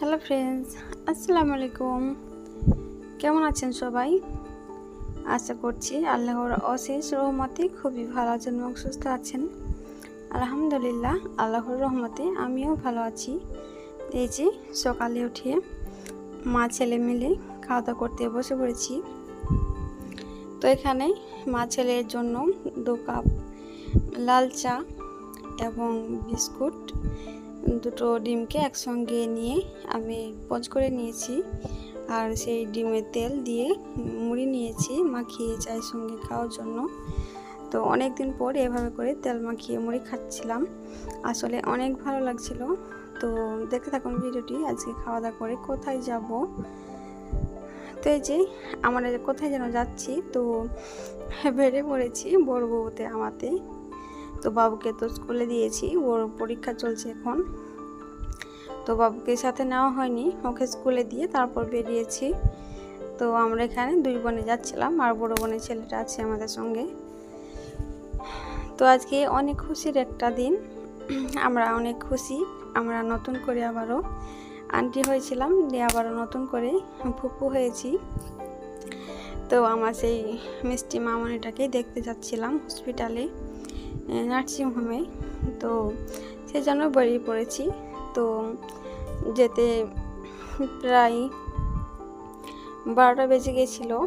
Hello friends আসসালামু আলাইকুম কেমন আছেন সবাই? আশা করছি আল্লাহর অশেষ রহমতে খুবই ভালো আছেন এবং সুস্থ আছেন। আলহামদুলিল্লাহ, আল্লাহর রহমতে আমিও ভালো আছি। এই যে সকালে উঠে মা ছেলে মিলে খাওয়া দাওয়া করতে বসে পড়েছি। তো এখানে মা ছেলের জন্য দু কাপ লাল চা এবং বিস্কুট দুটো ডিমকে একসঙ্গে নিয়ে আমি পজ করে নিয়েছি। আর সেই ডিমের তেল দিয়ে মুড়ি নিয়েছি মাখিয়ে চায়ের সঙ্গে খাওয়ার জন্য। তো অনেক দিন পর এভাবে করে তেল মাখিয়ে মুড়ি খাচ্ছিলাম। আসলে অনেক ভালো লাগছিল। তো দেখতে থাকুন ভিডিওটি আজকে খাওয়া দাওয়া করে কোথায় যাব। তো এই যে আমরা কোথায় যেন যাচ্ছি, তো বেড়ে পড়েছি বড় বউতে আমাতে। তো বাবুকে তো স্কুলে দিয়েছি, ওর পরীক্ষা চলছে এখন। তো বাবুকে সাথে নেওয়া হয়নি, ওকে স্কুলে দিয়ে তারপর বেরিয়েছি। তো আমরা এখানে দুই বোনে যাচ্ছিলাম, আর বড় বোনের ছেলেটা আছে আমাদের সঙ্গে। তো আজকে অনেক খুশির একটা দিন। আমরা অনেক খুশি, আমরা নতুন করে আবারও আন্টি হয়েছিলাম, দিয়ে আবারও নতুন করে ফুপু হয়েছি। তো আমার সেই মিষ্টি মামনিটাকেই দেখতে যাচ্ছিলাম হসপিটালে নার্সিংহোমে তো সেই জন্য বেরিয়ে পড়েছি। তো যেতে প্রায় বারোটা বেজে গেছিল।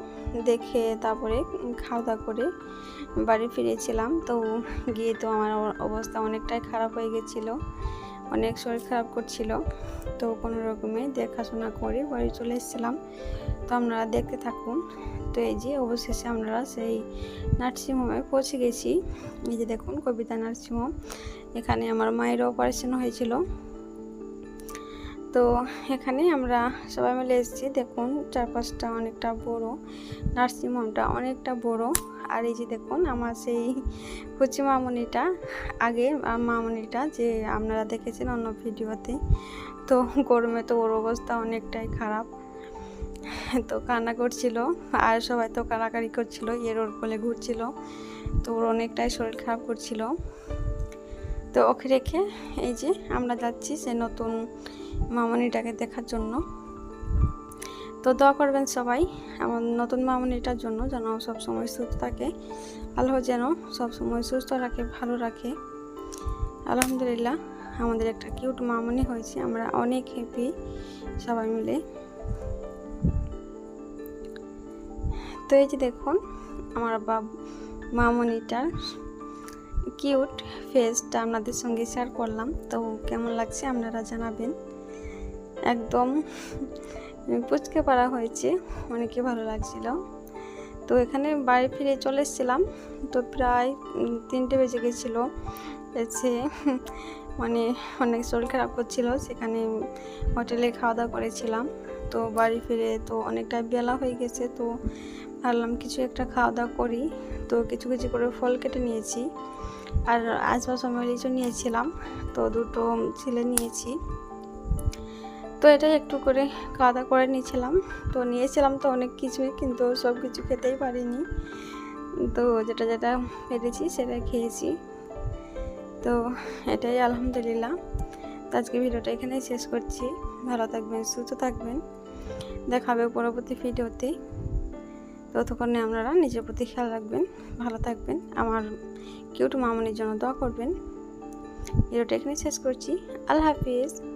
দেখে তারপরে খাওয়া দাওয়া করে বাড়ি ফিরেছিলাম। তো গিয়ে তো আমার অবস্থা অনেকটাই খারাপ হয়ে গেছিল। অনেক শরীর খারাপ করছিল। তো কোনো রকমে দেখাশোনা করে বাড়ি চলে এসেছিলাম। তো আপনারা দেখতে থাকুন। তো এই যে অবশেষে আমরা সেই নার্সিংহোমে পৌঁছে গেছি। এই যে দেখুন, কবিতা নার্সিংহোম। এখানে আমার মায়ের অপারেশন হয়েছিল। তো এখানে আমরা সবাই মিলে এসেছি। দেখুন, চারপাশটা অনেকটা বড়। নার্সিংহোমটা অনেকটা বড়। আর এই যে দেখুন, আমার সেই কুচি মামনিটা, আগে মামনিটা যে আপনারা দেখেছেন অন্য ভিডিওতে। তো গরমে তো ওর অবস্থা অনেকটাই খারাপ। তো কান্না করছিল, আর সবাই তো কাড়াকাড়ি করছিল এর ওর কোলে ঘুরছিল, তো ওর অনেকটাই শরীর খারাপ করছিল। তো ওকে রেখে এই যে আমরা যাচ্ছি সে নতুন মামনিটাকে দেখার জন্য। তো দোয়া করবেন সবাই, আমার নতুন মামনিটার জন্য যেন সবসময় সুস্থ থাকে, আল্লাহ যেন সবসময় সুস্থ রাখে, ভালো রাখে। আলহামদুলিল্লাহ, আমাদের একটা কিউট মামনি হয়েছে, আমরা অনেক হ্যাপি সবাই মিলে। তো এই যে দেখুন, আমার বাব, মামনিটার কিউট ফেসটা আপনাদের সঙ্গে শেয়ার করলাম। তো কেমন লাগছে আপনারা জানাবেন। একদম পুচকে পাড়া হয়েছে, অনেকে ভালো লাগছিল। তো এখানে বাড়ি ফিরে চলে এসেছিলাম। তো প্রায় তিনটে বেজে গেছিল। এসে মানে অনেক শরীর খারাপ করছিল, সেখানে হোটেলে খাওয়া দাওয়া করেছিলাম। তো বাড়ি ফিরে তো অনেকটা বেলা হয়ে গেছে। তো ভাবলাম কিছু একটা খাওয়া দাওয়া করি। তো কিছু কিছু করে ফল কেটে নিয়েছি। আর আসবার সময় লিচু নিয়েছিলাম। তো দুটো ছেলে নিয়েছি। তো এটাই একটু করে খাওয়া দাওয়া করে নিয়েছিলাম। তো নিয়েছিলাম তো অনেক কিছুই, কিন্তু সব কিছু খেতেই পারিনি। তো যেটা যেটা পেরেছি সেটা খেয়েছি। তো এটাই আলহামদুলিল্লাহ। তো আজকে ভিডিওটা এখানেই শেষ করছি। ভালো থাকবেন, সুস্থ থাকবেন। দেখাবে পরবর্তী ভিডিওতে। ততক্ষণে আপনারা নিজের প্রতি খেয়াল রাখবেন, ভালো থাকবেন। আমার কিউট মামনির জন্য দোয়া করবেন। ভিডিওটা এখানে শেষ করছি। আল্লাহ হাফিজ।